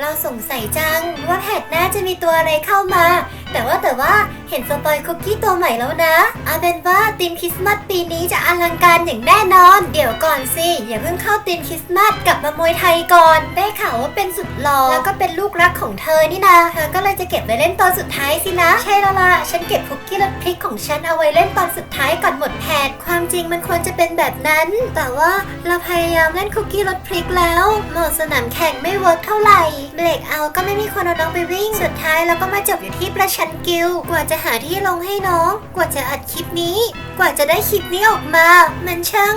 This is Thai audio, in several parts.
เราสงสัยจังว่าแพทน่าจะมีตัวอะไรเข้ามา แต่ว่าแต่ว่าเห็นสปอยคุกกี้ตัวใหม่แล้วนะเอาเป็นว่าธีมคริสต์มาสปีนี้จะอลังการอย่างแน่นอน เดี๋ยวก่อนสิ อย่าเพิ่งเข้าธีมคริสต์มาสกลับมามวยไทยก่อน ได้ข่าวว่าเป็นสุดหล่อแล้วก็เป็นลูกรักของเธอนี่นะเธอก็เลยจะเก็บไว้เล่นตอนสุดท้ายสินะ ใช่แล้วล่ะฉันเก็บคุกกี้รสพริกของฉันเอาไว้เล่นตอนสุดท้ายก่อนหมดแผนความจริงมันควรจะเป็นแบบนั้น แต่ว่าเราพยายามเล่นคุกกี้รสพริกแล้วหมดสนามแข่งไม่เวิร์กเท่าไหร่เบรกเอาก็ไม่มีคนเอาน้องไปวิ่งสุดท้ายเราก็มาจบอยู่ที่ประชันกิลกว่าจะหาที่ลงให้น้อง กว่าจะอัดคลิปนี้ กว่าจะได้คลิปนี้ออกมา มันช่าง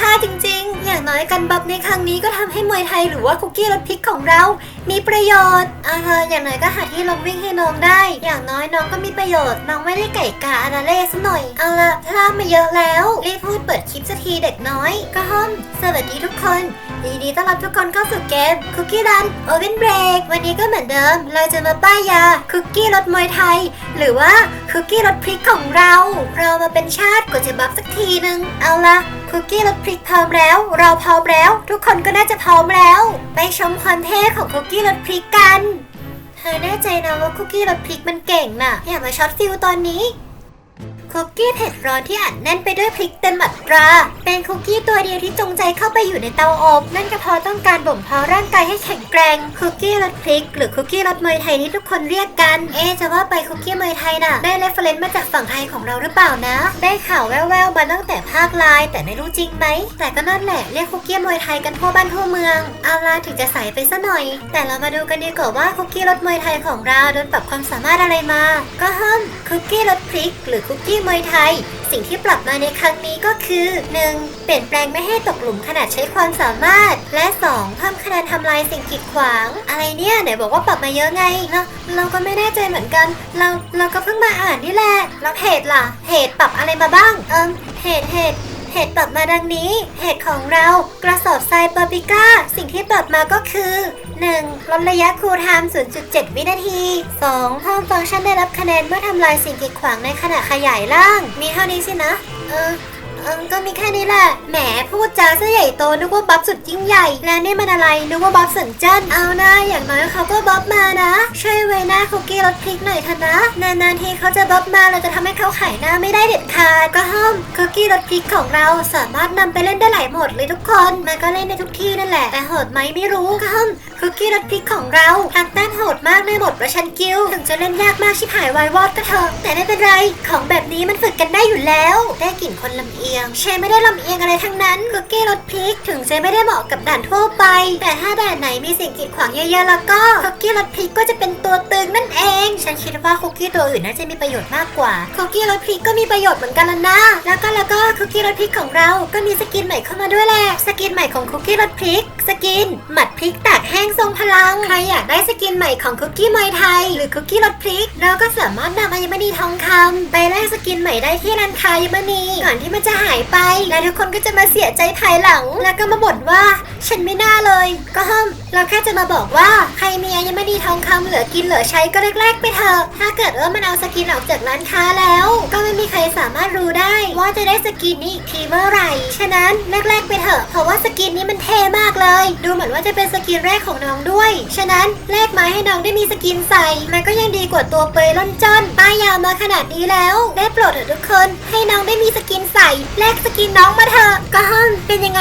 คุ้าจริงๆ อย่างน้อยกันบับในครั้งนี้ก็ทำให้มวยไทยหรือว่าคุกกี้รสพริกของเรา มีประโยชน์อ่าอย่างน้อยก็หาที่ลงวิ่งให้น้องได้ อย่างน้อยน้องก็มีประโยชน์ น้องไม่ได้ไก่กาอาราเล่ซะหน่อยเอาละพลาดมาเยอะแล้วรีบพูดเปิดคลิปสักทีเด็กน้อยก็ห้อมสวัสดีทุกคนยินดีต้อนรับทุกคนเข้าสู่เกมคุกกี้รันโอเ n นเบรกวันนี้ก็เหมือนเดิม เราจะมาป้ายยาคุกกี้รสมวยไทย หรือว่าคุกกี้รสพริกของเรา เรามาเป็นชาติกว่าจะบัฟสักทีนึง เอาละ คุกกี้รสพริกพร้อมแล้ว เราพร้อมแล้ว ทุกคนก็น่าจะพร้อมแล้ว ไปชมความเท่ของคุกกี้รสพริกกัน เธอแน่ใจนะว่าคุกกี้รสพริกมันเก่งน่ะอย่ามาช็อตฟิลตอนนี้ คุกกี้เผ็ดร้อนที่อัดแน่นไปด้วยพริกเต็มอัตรา เป็นคุกกี้ตัวเดียวที่จงใจเข้าไปอยู่ในเตาอบนั่นก็เพราะต้องการบ่มเพาะร่างกายให้แข็งแกร่งคุกกี้รสพริก หรือคุกกี้รสเมยไทยที่ทุกคนเรียกกัน เอจะว่าไปคุกกี้เมยไทยน่ะ ได้เรฟเฟรนซ์มาจากฝั่งไทยของเราหรือเปล่านะ ได้ข่าวแว่วๆมาตั้งแต่ภาคไลน์แต่ไม่รู้จริงไหมแต่ก็นั่นแหละเรียกคุกกี้เมยไทยกันทั่วบ้านทั่วเมืองเอาล่ะถึงจะใสไปซะหน่อย แต่เรามาดูกันดีกว่าว่าคุกกี้รสเมยไทยของเราโดนปรับความสามารถอะไรมา ก็ห้ามคุกกี้รสพริก หรือคุกกี้มวยไทย สิ่งที่ปรับมาในครั้งนี้ก็คือ 1. เปลี่ยนแปลงไม่ให้ตกหลุมขนาดใช้ความสามารถ และ 2. เพิ่มคะแนนทำลายสิ่งกีดขวาง อะไรเนี่ยไหนบอกว่าปรับมาเยอะไงเราเราก็ไม่แน่ใจเหมือนกัน เราเราก็เพิ่งมาอ่านนี่แหละแล้วเพจล่ะเพจปรับอะไรมาบ้าง เอิมเพจเพจ เพจปรับมาดังนี้ เหตุของเรากระสอบทรายปาปิก้า สิ่งที่ปรับมาก็คือ 1. ลดระยะคูลไทม์ 0.7 วินาที 2. ห้องฟังก์ชันได้รับคะแนนเมื่อทำลายสิ่งกีดขวางในขณะขยายร่าง มีเท่านี้สินะ เออ ก็มีแค่นี้แหละ แหมพูดจาซะใหญ่โตนึกว่าบัฟสุดยิ่งใหญ่ และนี่มันอะไรนึกว่าบัฟสันเจินเอานะอย่างน้อยเขาก็บัฟมานะช่วยไว้หน้าคุกกี้รสพริกหน่อยเถอะนะ นานๆทีเขาจะบัฟมาเราจะทำให้เขาขายหน้าไม่ได้เด็ดขาดก็ห้ามคุกกี้รสพริกของเราสามารถนำไปเล่นได้หลายโหมดเลยทุกคนมันก็เล่นในทุกที่นั่นแหละแต่โหดไหมไม่รู้ก็ห้าม คุกกี้รสพริกของเราทางต้านโหดมากในโหมดประชันกิลถึงจะเล่นยากมากชิบหายวายวอดก็เถอะแต่ไม่เป็นไร ของแบบนี้มันฝึกกันได้อยู่แล้ว ได้กลิ่นคนลำเอียงใช่ไม่ได้ลำเอียงอะไรทั้งนั้นคุกกี้รสพริกถึงจะไม่ได้เหมาะกับด่านทั่วไป แต่ถ้าด่านไหนมีสิ่งกีดขวางเยอะๆแล้วก็คุกกี้รสพริกก็จะเป็นตัวตึงนั่นเอง ฉันคิดว่าคุกกี้ตัวอื่นน่าจะมีประโยชน์มากกว่าคุกกี้รสพริกก็มีประโยชน์เหมือนกันละนะแล้วก็แล้วก็คุกกี้รสพริกของเราก็มีสกินใหม่เข้ามาด้วยแหละสกินใหม่ของคุกกี้รสพริก สกินหมัดพริกตากแห้งทรงพลัง ใครอยากได้สกินใหม่ของคุกกี้มอยไทย หรือคุกกี้รสพริก เราก็สามารถนำอัญมณีทองคำไปแลกสกินใหม่ได้ที่ร้านค้าอัญมณีก่อนที่มันจะหายไป และทุกคนก็จะมาเสียใจภายหลัง แล้วก็มาบ่นว่าฉันไม่น่าเลย ก็ห้ามเราแค่จะมาบอกว่าใครมีอัญมณีทองคำเหลือกินเหลือใช้ก็แลกๆไปเถอะ ถ้าเกิดว่ามันเอาสกินออกจากร้านค้าแล้ว ก็ไม่มีใครสามารถรู้ได้ว่าจะได้สกินนี้อีกทีเมื่อไหร่ ฉะนั้นแลกๆไปเถอะ เพราะว่าสกินนี้มันเท่มากเลย ดูเหมือนว่าจะเป็นสกินแรกของน้องด้วย ฉะนั้นแลกมาให้น้องได้มีสกินใส่ มันก็ยังดีกว่าตัวเปยล่อนจ้อนป้ายยามาขนาดนี้แล้ว ได้โปรดเถอะทุกคน ให้น้องได้มีสกินใส่ แลกสกินน้องมาเถอะก็ฮัม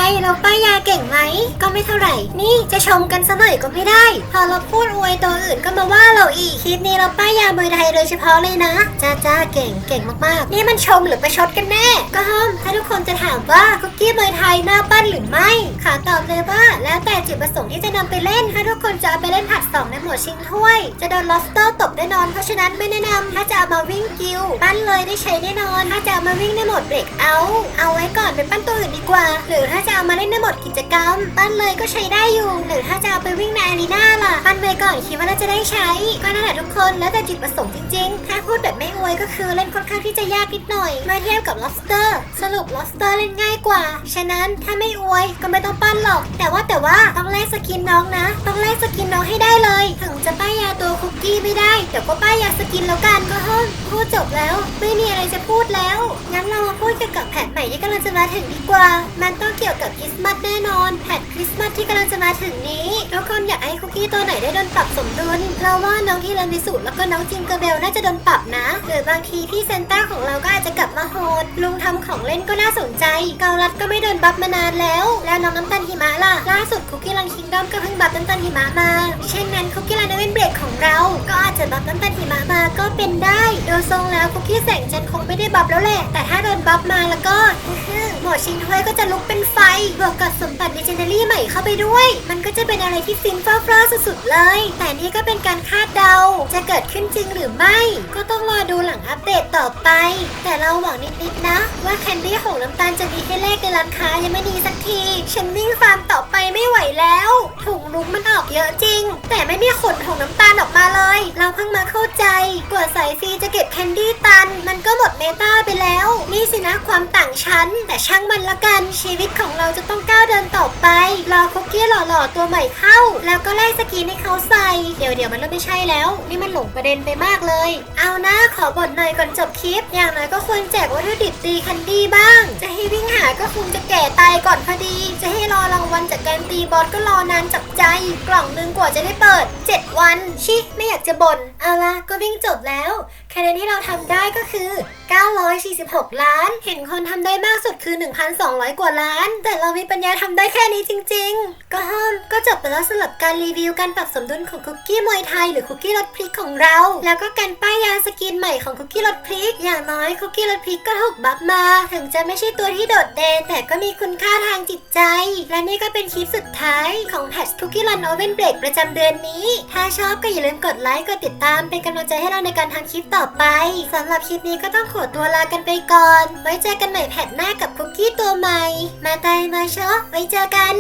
เป็นยังไงเราป้ายยาเก่งไหม ก็ไม่เท่าไหร่ นี่จะชมกันซะหน่อยก็ไม่ได้ พอเราพูดอวยตัวอื่นก็มาว่าเราอีกคลิปนี้เราป้ายยามือไทยโดยเฉพาะเลยนะ จ้าจ้าเก่งเก่งมากๆ นี่มันชมหรือประชดกันแน่ ก็ฮัมถ้าทุกคนจะถามว่าคุกกี้มือไทยหน้าปั้นหรือไม่ขอตอบเลยว่า แล้วแต่จุดประสงค์ที่จะนำไปเล่น ถ้าทุกคนจะเอาไปเล่นผัดสองในหมวดชิงถ้วย จะโดนลอสเตอร์ตบแน่นอน เพราะฉะนั้นไม่แนะนำถ้าจะเอามาวิ่งกิลปั้นเลยได้ใช้แน่นอน ถ้าจะเอามาวิ่งในโหมดเบรกเอา เอาไว้ก่อนไปปั้นตัวอื่นดีกว่า หรือถ้าจะเอามาเล่นในโหมดกิจกรรม ปั้นเลยก็ใช้ได้อยู่ หรือถ้าจะเอาไปวิ่งในอารีนาล่ะ ปั้นไว้ก่อนคิดว่าน่าจะได้ใช้ ก็นั่นแหละทุกคนแล้วแต่จุดประสงค์จริงๆ ถ้าพูดแบบไม่อวยก็คือเล่นค่อนข้างที่จะยากนิดหน่อย เมื่อเทียบกับ lobster สรุป lobster เล่นง่ายกว่า ฉะนั้นถ้าไม่อวยก็ไม่ต้องปั้นหรอก แต่ว่าแต่ว่าต้องแลกสกินน้องนะ ต้องแลกสกินน้องให้ได้เลย ถึงจะป้ายยาตัวคุกกี้ไม่ได้ ดี๋ยวก็ป้ายยาสกินแล้วกันก็เฮ้ยพูดจบแล้ว ไม่มีอะไรจะพูดแล้ว งั้นเรามาพูดเกี่ยวกับแผนใหม่ที่กำลังจะมาถึงดีกว่า มันต้องเกี่ยวกับคริสต์มาสแน่นอนแผนคริสต์มาสที่กำลังจะมาถึงนี้ทุกคนอยากให้คุกกี้ตัวไหนได้โดนปรับสมดุลเราว่าน้องที่รันดิสุแล้วก็น้องจิงเกอร์เบลน่าจะโดนปรับนะ หรือบางทีพี่เซนต้าของเราก็อาจจะกลับมาโหดลุงทำของเล่นก็น่าสนใจ เกาลัดก็ไม่โดนบัฟมานานแล้ว แล้วน้องน้ำตาลหิมะล่ะล่าสุดคุกกี้รันคิงดอมก็เพิ่งบัฟน้ำตาลหิมะมาเช่นนั้นคุกกี้รันเวนเบรกของเราก็อาจจะบัฟน้ำตาลหิมะมาก็เป็นได้ โดยทรงแล้วคุกกี้แสงจันทร์คงไม่ได้บัฟแล้วแหละ แต่ถ้าโดนบัฟมาแล้วก็ หือหมชิงถ้วยก็จะลุกเป็นไฟ บวกกับสมบัติในเจเนอรี่ใหม่เข้าไปด้วย มันก็จะเป็นอะไรที่ฟินฟ้าฟ้าสุดๆเลย แต่นี่ก็เป็นการคาดเดา จะเกิดขึ้นจริงหรือไม่ ก็ต้องรอดูหลังอัปเดตต่อไป แต่เราหวังนิดๆนะ ว่าแคนดี้ของน้ำตาลจะมีให้เลขในร้านค้ายังไม่มีสักทีฉันวิ่งฟาร์มต่อไปไม่ไหวแล้วถุงลุกมันออกเยอะจริง แต่ไม่มีขนของน้ำตาลออกมาเลย เราเพิ่งมาเข้าใจกว่าสายฟรีจะเก็บแคนดี้ตัน มันก็หมดเมตาไปแล้ว นี่สินะความต่างชั้นแต่ช่างมันละกันชีวิตของเราจะต้องก้าวเดินต่อไป รอคุกกี้หล่อๆตัวใหม่เข้า แล้วก็แลกสกินให้เขาใส่ เดี๋ยวเดี๋ยวมันเริ่มไม่ใช่แล้ว นี่มันหลงประเด็นไปมากเลย เอานะขอบ่นหน่อยก่อนจบคลิป อย่างน้อยก็ควรแจกวัตถุดิบตีคันดี้บ้าง จะให้วิ่งหาก็คงจะแก่ตายก่อนพอดี จะให้รอรางวัลจากการตีบอสก็รอนานจับใจ กล่องหนึงกว่าจะได้เปิด 7 วัน ชิ ไม่อยากจะบ่น เอาละก็วิ่งจบแล้ว คะแนนที่เราทำได้ก็คือ 946 ล้าน เห็นคนทำได้มากสุดคือ 1,200 กว่าล้าน แต่เรามีปัญญาทำได้แค่นี้จริง ๆ ก็ห้อมก็จบไปแล้วสำหรับการรีวิวการปรับสมดุลของคุกกี้มวยไทยหรือคุกกี้รสพริกของเรา แล้วก็การป้ายยาสกินใหม่ของคุกกี้รสพริก อย่างน้อยคุกกี้รสพริกก็ถูกบัฟมา ถึงจะไม่ใช่ตัวที่โดดเด่นแต่ก็มีคุณค่าทางจิตใจ และนี่ก็เป็นคลิปสุดท้ายของแพทคุกกี้รันโอเวนเบรกประจำเดือนนี้ ถ้าชอบก็อย่าลืมกดไลค์กดติดตามเป็นกำลังใจให้เราในการทำคลิปต่อไปสำหรับคลิปนี้ก็ต้องขอตัวลากันไปก่อน ไว้เจอกันใหม่แพทหน้ากับคุกกี้ตัวใหม่ มาตายมาชอไว้เจอกัน